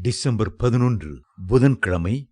December பதினொன்று புதன்கிழமை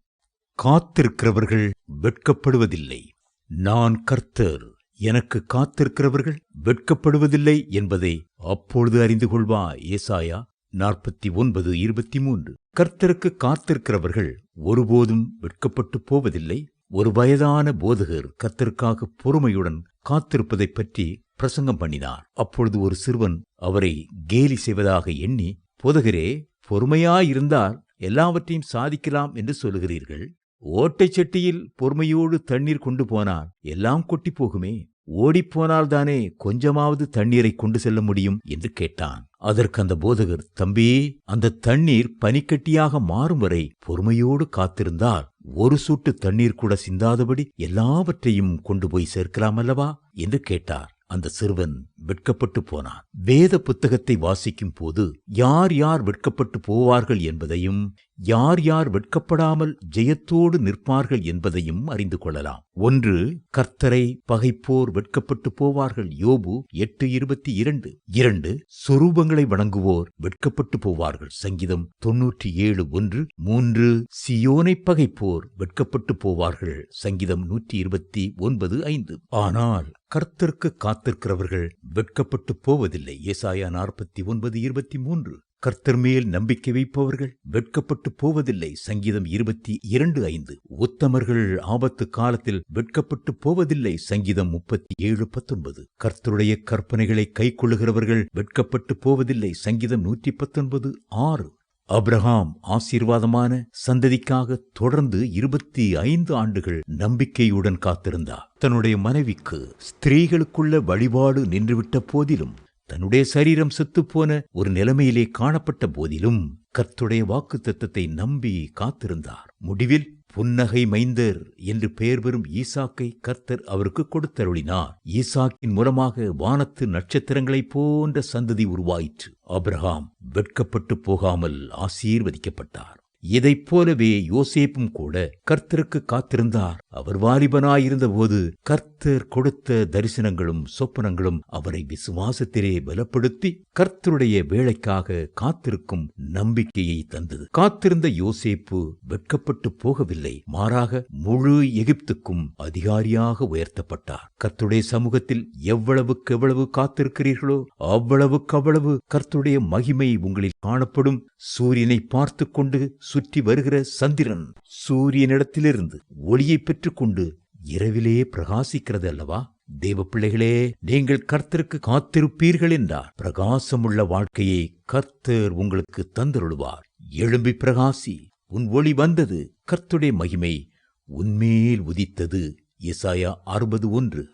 காத்திருக்கிறவர்கள் வெட்கப்படுவதில்லை. நான் கர்த்தர் எனக்கு காத்திருக்கிறவர்கள் வெட்கப்படுவதில்லை என்பதை அப்பொழுது அறிந்து கொள்வா ஏசாயா நாற்பத்தி ஒன்பது இருபத்தி மூன்று. கர்த்தருக்கு காத்திருக்கிறவர்கள் ஒருபோதும் வெட்கப்பட்டு போவதில்லை. ஒரு வயதான போதகர் கர்த்தருக்காக பொறுமையுடன் காத்திருப்பதைப் பற்றி பிரசங்கம் பண்ணினார். அப்பொழுது ஒரு சிறுவன் அவரை கேலி செய்வதாக எண்ணி போதகரே பொறுமையாயிருந்தால் எல்லாவற்றையும் சாதிக்கலாம் என்று சொல்லுகிறீர்கள். ஓட்டைச் சட்டியில் பொறுமையோடு தண்ணீர் கொண்டு போனால் எல்லாம் கொட்டி போகுமே. ஓடிப்போனால் கொஞ்சமாவது தண்ணீரை கொண்டு செல்ல முடியும் என்று கேட்டான். அதற்கு அந்த போதகர் தம்பி அந்த தண்ணீர் பனிக்கட்டியாக மாறும் வரை பொறுமையோடு காத்திருந்தால் ஒரு சூட்டு தண்ணீர் கூட சிந்தாதபடி எல்லாவற்றையும் கொண்டு போய் சேர்க்கலாம் அல்லவா? என்று கேட்டார். அந்த சிறுவன் வெட்கப்பட்டு போனான். வேத புத்தகத்தை வாசிக்கும் போது யார் யார் வெட்கப்பட்டு போவார்கள் என்பதையும் யார் யார் வெட்கப்படாமல் ஜெயத்தோடு நிற்பார்கள் என்பதையும் அறிந்து கொள்ளலாம். ஒன்று கர்த்தரை பகைப்போர் வெட்கப்பட்டு போவார்கள். யோபு எட்டு இருபத்தி இரண்டு. இரண்டு சொரூபங்களை வணங்குவோர் வெட்கப்பட்டு போவார்கள். சங்கீதம் தொன்னூற்றி ஏழு ஒன்று. மூன்று சியோனை பகைப்போர் வெட்கப்பட்டு போவார்கள். சங்கீதம் நூற்றி இருபத்தி ஒன்பது ஐந்து. ஆனால் கர்த்தருக்கு காத்திருக்கிறவர்கள் வெட்கப்பட்டு போவதில்லை. ஏசாயா நாற்பத்தி ஒன்பது இருபத்தி மூன்று. கர்த்தர் மேல் நம்பிக்கை வைப்பவர்கள் வெட்கப்பட்டு போவதில்லை. சங்கீதம் இருபத்தி இரண்டு ஐந்து. உத்தமர்கள் ஆபத்து காலத்தில் வெட்கப்பட்டு போவதில்லை. சங்கீதம் முப்பத்தி ஏழு பத்தொன்பது. கர்த்தருடைய கற்பனைகளை கைக்கொள்ளுகிறவர்கள் வெட்கப்பட்டு போவதில்லை. சங்கீதம் நூற்றி பத்தொன்பது ஆறு. அப்ரஹாம் ஆசீர்வாதமான சந்ததிக்காக தொடர்ந்து இருபத்தி ஐந்து ஆண்டுகள் நம்பிக்கையுடன் காத்திருந்தார். தன்னுடைய மனைவிக்கு ஸ்திரீகளுக்குள்ள வழிபாடு நின்றுவிட்ட போதிலும் தன்னுடைய சரீரம் செத்துப்போன ஒரு நிலைமையிலே காணப்பட்ட போதிலும் கர்த்துடைய வாக்கு தத்தத்தை நம்பி காத்திருந்தார். முடிவில் புன்னகை மைந்தர் என்று பெயர் பெறும் ஈசாக்கை கர்த்தர் அவருக்கு கொடுத்தருளினார். ஈசாக்கின் மூலமாக வானத்து நட்சத்திரங்களைப் போன்ற சந்ததி உருவாயிற்று. அப்ரஹாம் வெட்கப்பட்டு போகாமல் ஆசீர்வதிக்கப்பட்டார். இதைப் போலவே யோசேப்பும் கூட கர்த்தருக்கு காத்திருந்தார். அவர் வாலிபனாயிருந்த போது கர்த்தர் கொடுத்த தரிசனங்களும் சொப்பனங்களும் அவரை விசுவாசத்திலே பலப்படுத்தி கர்த்தருடைய வேலைக்காக காத்திருக்கும் நம்பிக்கையை தந்தது. காத்திருந்த யோசேப்பு வெட்கப்பட்டு போகவில்லை. மாறாக முழு எகிப்துக்கும் அதிகாரியாக உயர்த்தப்பட்டார். கர்த்துடைய சமூகத்தில் எவ்வளவுக்கு எவ்வளவு காத்திருக்கிறீர்களோ அவ்வளவுக்கு அவ்வளவு கர்த்துடைய மகிமை உங்களில் காணப்படும். சூரியனை பார்த்து கொண்டு சுற்றி வருகிற சந்திரன் சூரியனிடத்திலிருந்து ஒளியை பெற்றுக்கொண்டு இரவிலே பிரகாசிக்கிறது அல்லவா? தேவ பிள்ளைகளே நீங்கள் கர்த்தருக்கு காத்திருப்பீர்கள் என்றார். பிரகாசமுள்ள வாழ்க்கையை கர்த்தர் உங்களுக்கு தந்தருளுவார். எழும்பி பிரகாசி உன் ஒளி வந்தது கர்த்துடைய மகிமை உன்மேல் உதித்தது. எசாயா அறுபது ஒன்று.